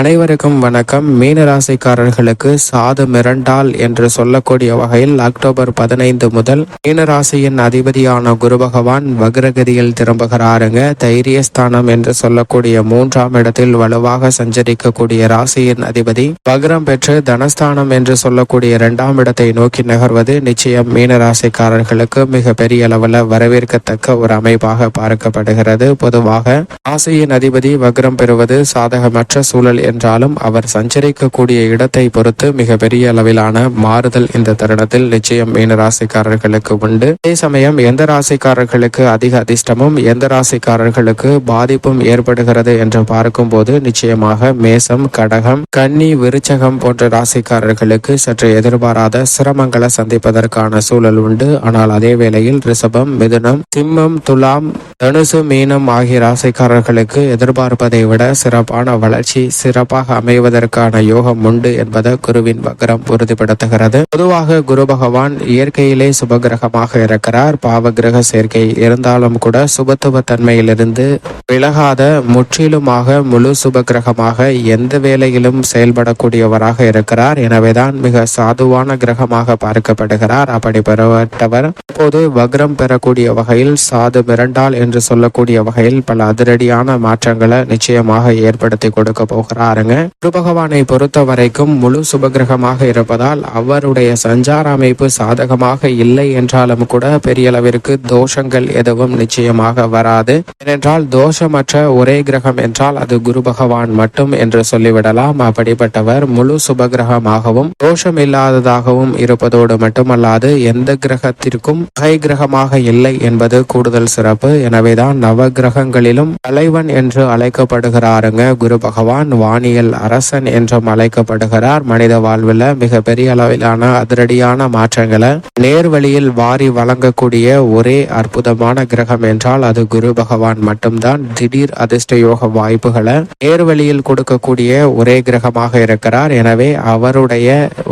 அனைவருக்கும் வணக்கம். மீன ராசிக்காரர்களுக்கு சாது மிரண்டால் என்று சொல்லக்கூடிய வகையில் அக்டோபர் பதினைந்து முதல் மீன ராசியின் அதிபதியான குரு பகவான் வக்ரகதியில் திரும்புகிறாருங்க. தைரியஸ்தானம் என்று சொல்லக்கூடிய மூன்றாம் இடத்தில் வலுவாக சஞ்சரிக்கக்கூடிய ராசியின் அதிபதி. வக்ரம் பெற்று தனஸ்தானம் என்று சொல்லக்கூடிய இரண்டாம் இடத்தை நோக்கி நகர்வது நிச்சயம் மீன ராசிக்காரர்களுக்கு மிக பெரிய அளவில் வரவேற்கத்தக்க ஒரு அமைப்பாக பார்க்கப்படுகிறது. பொதுவாக ராசியின் அதிபதி வக்ரம் பெறுவது சாதகமற்ற சூழல் என்றாலும் அவர் சஞ்சரிக்கக்கூடிய இடத்தை பொறுத்து மிக பெரிய அளவிலான மாறுதல் இந்த தருணத்தில் நிச்சயம் மீன ராசிக்காரர்களுக்கு உண்டு. அதே சமயம் எந்த ராசிக்காரர்களுக்கு அதிக அதிர்ஷ்டமும் எந்த ராசிக்காரர்களுக்கு பாதிப்பும் ஏற்படுகிறது என்று பார்க்கும்போது நிச்சயமாக மேசம் கடகம் கன்னி விருச்சகம் போன்ற ராசிக்காரர்களுக்கு சற்று எதிர்பாராத சிரமங்களை சந்திப்பதற்கான சூழல் உண்டு. ஆனால் அதே வேளையில் ரிஷபம் மிதுனம் சிம்மம் துலாம் தனுசு மீனம் ஆகிய ராசிக்காரர்களுக்கு எதிர்பார்ப்பதை விட சிறப்பான வளர்ச்சி சிறப்பாக அமைவதற்கான யோகம் உண்டு என்பதை குருவின் வக்ரம் உறுதிப்படுத்துகிறது. பொதுவாக குரு பகவான் இயற்கையிலே சுபகிரகமாக இருக்கிறார். பாவகிரக சேர்க்கை இருந்தாலும் கூட சுபத்துவ தன்மையிலிருந்து விலகாத முற்றிலுமாக முழு சுபகிரகமாக எந்த வேலையிலும் செயல்படக்கூடியவராக இருக்கிறார். எனவேதான் மிக சாதுவான கிரகமாக பார்க்கப்படுகிறார். அப்படி பெறப்பட்டவர் இப்போது வக்ரம் பெறக்கூடிய வகையில் சாது மிரண்டால் என்று சொல்லக்கூடிய வகையில் பல அதிரடியான மாற்றங்களை நிச்சயமாக ஏற்படுத்தி கொடுக்க போகிறார். போகிறாருங்க குரு பகவானை பொறுத்த வரைக்கும் முழு சுபகிரகமாக இருப்பதால் அவருடைய சஞ்சார அமைப்பு சாதகமாக இல்லை என்றாலும் கூட பெரிய அளவிற்கு தோஷங்கள் எதுவும் நிச்சயமாக வராது. ஏனென்றால் தோஷமற்ற ஒரே கிரகம் என்றால் அது குரு பகவான் மட்டும் என்று சொல்லிவிடலாம். அப்படிப்பட்டவர் முழு சுபகிரகமாகவும் தோஷம் இல்லாததாகவும் இருப்பதோடு மட்டுமல்லாது எந்த கிரகத்திற்கும் பகை கிரகமாக இல்லை என்பது கூடுதல் சிறப்பு. எனவேதான் நவ கிரகங்களிலும் தலைவன் என்று அழைக்கப்படுகிறாருங்க குரு பகவான் வானியல் அரசன் என்றும் அழைக்கப்படுகிறார். மனித வாழ்வில் மிக பெரிய அளவிலான அதிரடியான மாற்றங்களை நேர்வழியில் வாரி வழங்கக்கூடிய ஒரே அற்புதமான கிரகம் என்றால் அது குரு பகவான் மட்டும்தான். திடீர் அதிர்ஷ்ட யோக வாய்ப்புகளை நேர்வழியில் கொடுக்கக்கூடிய ஒரே கிரகமாக இருக்கிறார். எனவே அவருடைய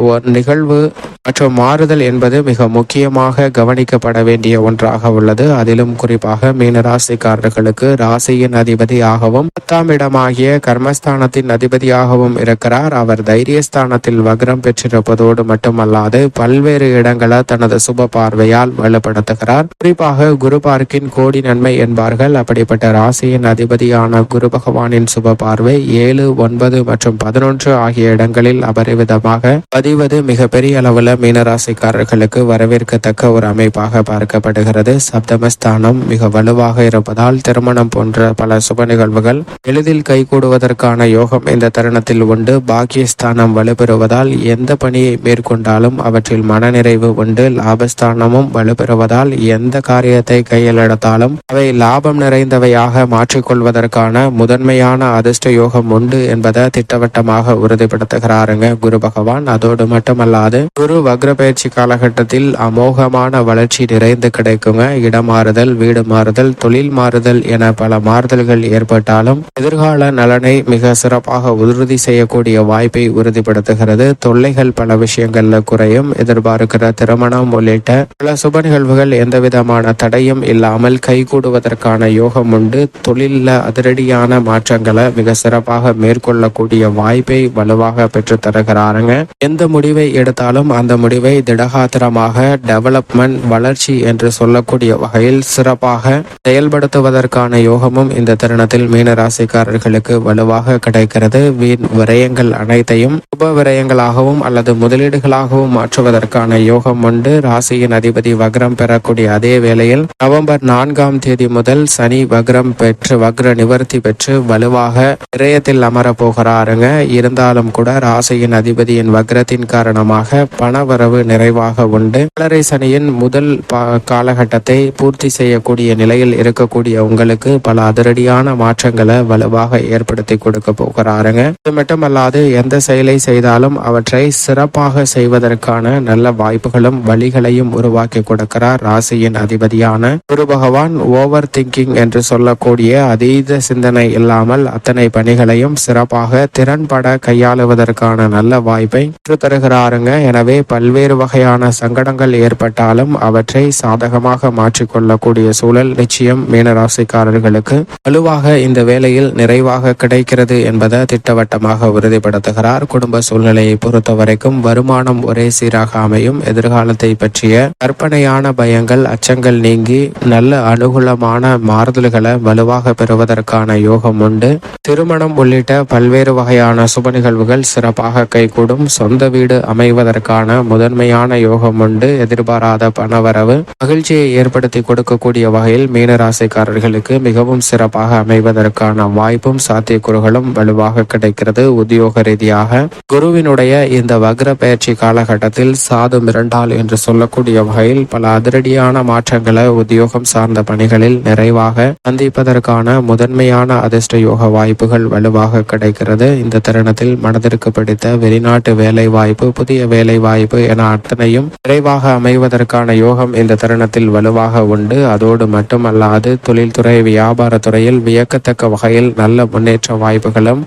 ஒரு நிகழ்வு மற்றும் மாறுதல் என்பது மிக முக்கியமாக கவனிக்கப்பட வேண்டிய ஒன்றாக உள்ளது. அதிலும் குறிப்பாக மீனராசிக்காரர்களுக்கு ராசியின் அதிபதியாகவும் பத்தாம் இடமாகிய கர்மஸ்தானத்தின் அதிபதியாகவும் இருக்கிறார். அவர் தைரியஸ்தானத்தில் வக்ரம் பெற்றிருப்பதோடு மட்டுமல்லாது பல்வேறு இடங்களை தனது சுப பார்வையால் வலுப்படுத்துகிறார். குறிப்பாக குரு பார்க்கின் கோடி நன்மை என்பார்கள். அப்படிப்பட்ட ராசியின் அதிபதியான குரு பகவானின் சுப பார்வை ஏழு ஒன்பது மற்றும் பதினொன்று ஆகிய இடங்களில் அபரிவிதமாக பதிவது மிகப்பெரிய அளவில் மீனராசிக்காரர்களுக்கு வரவேற்கத்தக்க ஒரு அமைப்பாக பார்க்கப்படுகிறது. சப்தமஸ்தானம் மிக வலுவாக இருப்பதால் திருமணம் போன்ற பல சுப நிகழ்வுகள் எளிதில் கைகூடுவதற்கான யோகம் இந்த தருணத்தில் உண்டு. பாக்கியஸ்தானம் வலுப்பெறுவதால் எந்த பணியை மேற்கொண்டாலும் அவற்றில் மனநிறைவு உண்டு. லாபஸ்தானமும் வலுப்பெறுவதால் எந்த காரியத்தை கையிலெடுத்தாலும் அவை லாபம் நிறைந்தவையாக மாற்றிக்கொள்வதற்கான முதன்மையான அதிர்ஷ்ட யோகம் உண்டு என்பதை திட்டவட்டமாக உறுதிப்படுத்துகிறாருங்க குரு பகவான். அதோடு மட்டுமல்லாது குரு வக்ர பயிற்சி காலகட்டத்தில் அமோகமான வளர்ச்சி நிறைந்து கிடைக்குங்க. இடம் மாறுதல் வீடு மாறுதல் தொழில் மாறுதல் என பல மாறுதல்கள் ஏற்பட்டாலும் எதிர்கால நலனை மிக சிறப்பாக உறுதி செய்யக்கூடிய வாய்ப்பை உறுதிப்படுத்துகிறது. தொல்லைகள் பல விஷயங்கள்ல குறையும். எதிர்பார்க்கிற திருமணம் உள்ளிட்ட பல சுப நிகழ்வுகள் எந்த விதமான தடையும் இல்லாமல் கைகூடுவதற்கான யோகம் உண்டு. தொழிலில் அதிரடியான மாற்றங்களை மிக சிறப்பாக மேற்கொள்ளக்கூடிய வாய்ப்பை வலுவாக பெற்று தருகிறாருங்க. எந்த முடிவை எடுத்தாலும் அந்த முடிவை திடகாத்திரமாக டெவலப்மெண்ட் வளர்ச்சி என்று சொல்லக்கூடிய வகையில் சிறப்பாக செயல்படுத்துவதற்கான யோகமும் இந்த தருணத்தில் மீனராசிக்காரர்களுக்கு வலுவாக கிடைக்கும். இருக்கிறது வீண் விரயங்கள் அனைத்தையும் உப விரயங்களாகவும் அல்லது முதலீடுகளாகவும் மாற்றுவதற்கான யோகம் உண்டு. ராசியின் அதிபதி வக்ரம் பெறக்கூடிய அதே வேளையில் நவம்பர் நான்காம் தேதி முதல் சனி வக்ரம் பெற்று வக்ர நிவர்த்தி பெற்று வலுவாக விரயத்தில் அமர போகிறாருங்க இருந்தாலும் கூட ராசியின் அதிபதியின் வக்ரத்தின் காரணமாக பணவரவு நிறைவாக உண்டு. கலரை சனியின் முதல் பா- காலகட்டத்தை பூர்த்தி செய்யக்கூடிய நிலையில் இருக்கக்கூடிய உங்களுக்கு பல அதிரடியான மாற்றங்களை வலுவாக ஏற்படுத்தி கொடுக்க போகிறாருங்க அது மட்டுமல்லாது எந்த செயலை செய்தாலும் அவற்றை சிறப்பாக செய்வதற்கான நல்ல வாய்ப்புகளும் வழிகளையும் உருவாக்கி கொடுக்கிறார் ராசியின் அதிபதியான குரு பகவான். ஓவர் திங்கிங் என்று சொல்லக்கூடிய அதீத சிந்தனை இல்லாமல் அத்தனை பணிகளையும் சிறப்பாக திறன்பட கையாளுவதற்கான நல்ல வாய்ப்பை தருகிறாருங்க எனவே பல்வேறு வகையான சங்கடங்கள் ஏற்பட்டாலும் அவற்றை சாதகமாக மாற்றிக்கொள்ளக்கூடிய சூழல் நிச்சயம் மீனராசிக்காரர்களுக்கு வலுவாக இந்த வேலையில் நிறைவாக கிடைக்கிறது என்பது திட்டவட்டமாக உறுதிப்படுத்துகிறார். குடும்ப சூழ்நிலையை பொறுத்த வரைக்கும் வருமானம் ஒரே சீராக அமையும். எதிர்காலத்தை பற்றிய கற்பனையான பயங்கள் அச்சங்கள் நீங்கி நல்ல அனுகூலமான மாறுதல்களை வலுவாக பெறுவதற்கான யோகம் உண்டு. திருமணம் உள்ளிட்ட பல்வேறு வகையான சுப நிகழ்வுகள் சிறப்பாக கைகூடும். சொந்த வீடு அமைவதற்கான முதன்மையான யோகம் உண்டு. எதிர்பாராத பணவரவு மகிழ்ச்சியை ஏற்படுத்தி கொடுக்கக்கூடிய வகையில் மீனராசிக்காரர்களுக்கு மிகவும் சிறப்பாக அமைவதற்கான வாய்ப்பும் சாத்தியக்கூறுகளும் வலுவாக கிடைக்கிறது உத்தியோக ரீதியாக. குருவினுடைய இந்த வக்ர பயிற்சி காலகட்டத்தில் சாது மிரண்டால் என்று சொல்லக்கூடிய வகையில் பல அதிரடியான மாற்றங்களை உத்தியோகம் சார்ந்த பணிகளில் நிறைவாக சந்திப்பதற்கான முதன்மையான அதிர்ஷ்ட யோக வாய்ப்புகள் வலுவாக கிடைக்கிறது. இந்த தருணத்தில் மனதிற்கு பிடித்த வெளிநாட்டு வேலை வாய்ப்பு புதிய வேலை வாய்ப்பு என அத்தனையும் விரைவாக அமைவதற்கான யோகம் இந்த தருணத்தில் வலுவாக உண்டு. அதோடு மட்டுமல்லாது தொழில்துறை வியாபாரத்துறையில் வியக்கத்தக்க வகையில் நல்ல முன்னேற்ற வாய்ப்புகளும்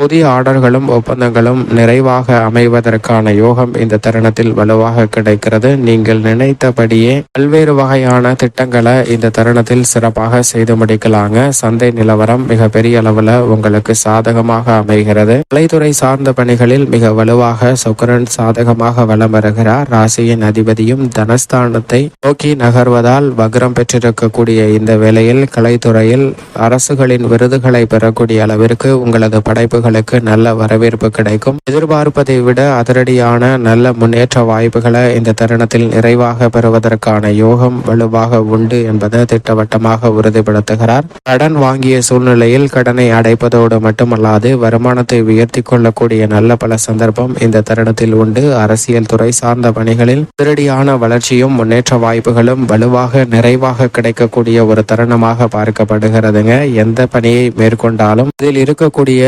புதிய ஆர்டர்களும் ஒப்பந்தங்களும் நிறைவாக அமைவதற்கான யோகம் இந்த தருணத்தில் வலுவாக கிடைக்கிறது. நீங்கள் நினைத்தபடியே பல்வேறு வகையான திட்டங்களை இந்த தருணத்தில் சிறப்பாக செய்து முடிக்கலாங்க. சந்தை நிலவரம் மிக பெரிய அளவில் உங்களுக்கு சாதகமாக அமைகிறது. கலைத்துறை சார்ந்த பணிகளில் மிக வலுவாக சுக்கரன் சாதகமாக வலம் வருகிறார். ராசியின் அதிபதியும் தனஸ்தானத்தை நோக்கி நகர்வதால் வக்ரம் பெற்றிருக்கக்கூடிய இந்த வேளையில் கலைத்துறையில் அரசுகளின் விருதுகளை பெறக்கூடிய அளவிற்கு உங்களது படைப்புகளுக்கு நல்ல வரவேற்பு கிடைக்கும். எதிர்பார்ப்பதை விட அதிரடியான நல்ல முன்னேற்ற வாய்ப்புகளை இந்த தருணத்தில் நிறைவாக பெறுவதற்கான யோகம் வலுவாக உண்டு என்பதை திட்டவட்டமாக உறுதிப்படுத்துகிறார். கடன் வாங்கிய சூழ்நிலையில் கடனை அடைப்பதோடு மட்டுமல்லாது வருமானத்தை உயர்த்தி கொள்ளக்கூடிய நல்ல பல சந்தர்ப்பம் இந்த தருணத்தில் உண்டு. அரசியல் துறை சார்ந்த பணிகளில் திருடியான வளர்ச்சியும் முன்னேற்ற வாய்ப்புகளும் வலுவாக நிறைவாக கிடைக்கக்கூடிய ஒரு தருணமாக பார்க்கப்படுகிறதுங்க. எந்த பணியை மேற்கொண்டாலும் இதில் இருக்கக்கூடிய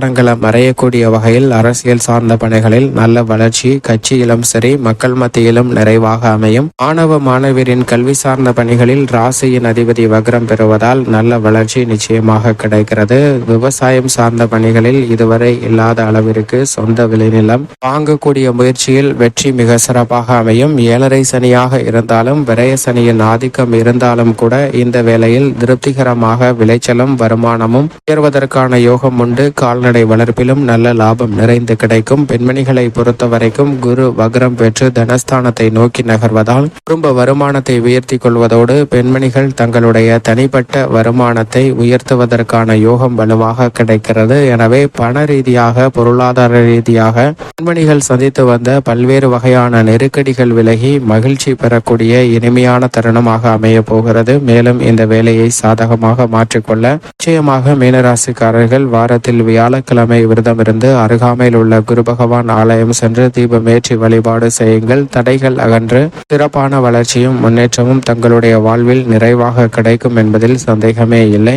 சங்கடங்களை மறையக்கூடிய வகையில் அரசியல் சார்ந்த பணிகளில் நல்ல வளர்ச்சி கட்சியிலும் சரி மக்கள் மத்தியிலும் நிறைவாக அமையும். மாணவ மாணவியரின் கல்வி சார்ந்த பணிகளில் ராசியின் அதிபதி வக்ரம் பெறுவதால் நல்ல வளர்ச்சி நிச்சயமாக கிடைக்கிறது. விவசாயம் சார்ந்த பணிகளில் இதுவரை இல்லாத அளவிற்கு சொந்த விளைநிலம் வாங்கக்கூடிய முயற்சியில் வெற்றி மிக சிறப்பாக அமையும். ஏழரை சனியாக இருந்தாலும் விரய சனியின் ஆதிக்கம் இருந்தாலும் கூட இந்த வேளையில் திருப்திகரமாக விளைச்சலும் வருமானமும் உயர்வதற்கான யோகம் உண்டு. கால்நடை வளர்ப்பிலும் நல்ல லாபம் நிறைந்து கிடைக்கும். பெண்மணிகளை பொறுத்த வரைக்கும் குரு வக்ரம் பெற்று தனஸ்தானத்தை நோக்கி நகர்வதால் குடும்ப வருமானத்தை உயர்த்தி கொள்வதோடு பெண்மணிகள் தங்களுடைய தனிப்பட்ட வருமானத்தை உயர்த்துவதற்கான யோகம் வலுவாக கிடைக்கிறது. எனவே பண ரீதியாக பொருளாதார ரீதியாக பெண்மணிகள் சந்தித்து வந்த பல்வேறு வகையான நெருக்கடிகள் விலகி மகிழ்ச்சி பெறக்கூடிய இனிமையான தருணமாக அமைய போகிறது. மேலும் இந்த வேலையை சாதகமாக மாற்றிக்கொள்ள நிச்சயமாக மீனராசிக்காரர்கள் வாரத்தில் வியாழ வியாழக்கிழமை விரதமிருந்து அருகாமையில் உள்ள குரு பகவான் ஆலயம் சென்று தீபமேற்றி வழிபாடு செய்யுங்கள். தடைகள் அகன்று சிறப்பான வளர்ச்சியும் முன்னேற்றமும் தங்களுடைய வாழ்வில் நிறைவாக கிடைக்கும் என்பதில் சந்தேகமே இல்லை.